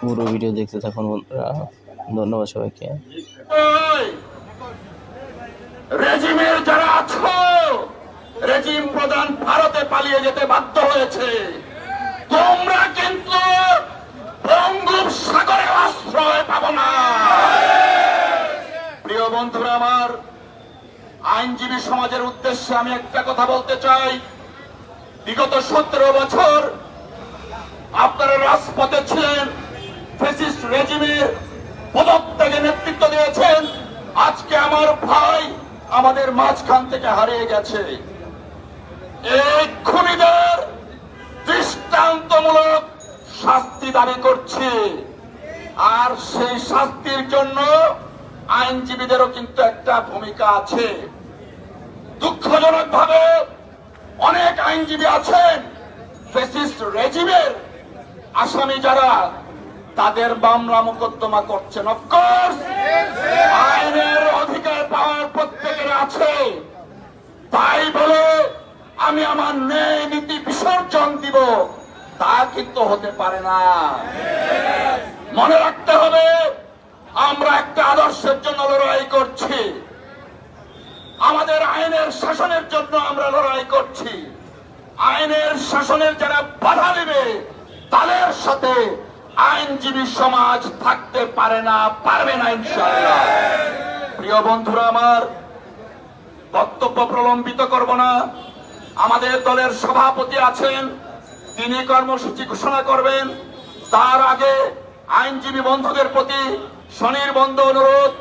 পুরো ভিডিও দেখতে থাকুন, বন্ধুরা। ধন্যবাদ সবাইকে। রেজিমের যারা আছো, রেজিম প্রধান ভারতে পালিয়ে যেতে বাধ্য হয়েছে। তোমরা কিন্তু বঙ্গোপসাগরে আশ্রয় পাব না। প্রিয় বন্ধুরা আমার, আইনজীবী সমাজের উদ্দেশ্যে আমি একটা কথা বলতে চাই। বিগত সতেরো বছর আপনারা রাজপথে ছিলেন। আজকে আমার ভাই আমাদের মাঝখান থেকে হারিয়ে গেছে। এই খুনিদের দৃষ্টান্তমূলক শাস্তি দাবি করছি। আর সেই শাস্তির জন্য আইনজীবীদেরও কিন্তু একটা ভূমিকা আছে। দুঃখজনক ভাবে অনেক আইনজীবী আছেন, ফেসিস্ট রেজিমের আসামি যারা তাদের মামলা মোকদ্দমা করছেন অফকোর্স আইনের অধিকার পাওয়ার প্রত্যেকের আছে। তাই বলে আমি আমার ন্যায় নীতি বিসর্জন দিব, তা কিন্তু হতে পারে না। মনে রাখতে হবে, আমরা একটা আদর্শের জন্য লড়াই করছি। আমাদের আইনের শাসনের জন্য আমরা লড়াই করছি। আইনের শাসনের যারা বাধা দেবে, তাদের সাথে আইনজীবী সমাজ থাকতে পারে না, পারবে না ইনশাআল্লাহ। প্রিয় বন্ধুরা আমার, বক্তব্য প্রলম্বিত করব না। আমাদের দলের সভাপতি আছেন, তিনি কর্মসূচি ঘোষণা করবেন। তার আগে আইনজীবী বন্ধুদের প্রতি স্বনির্বন্ধ অনুরোধ।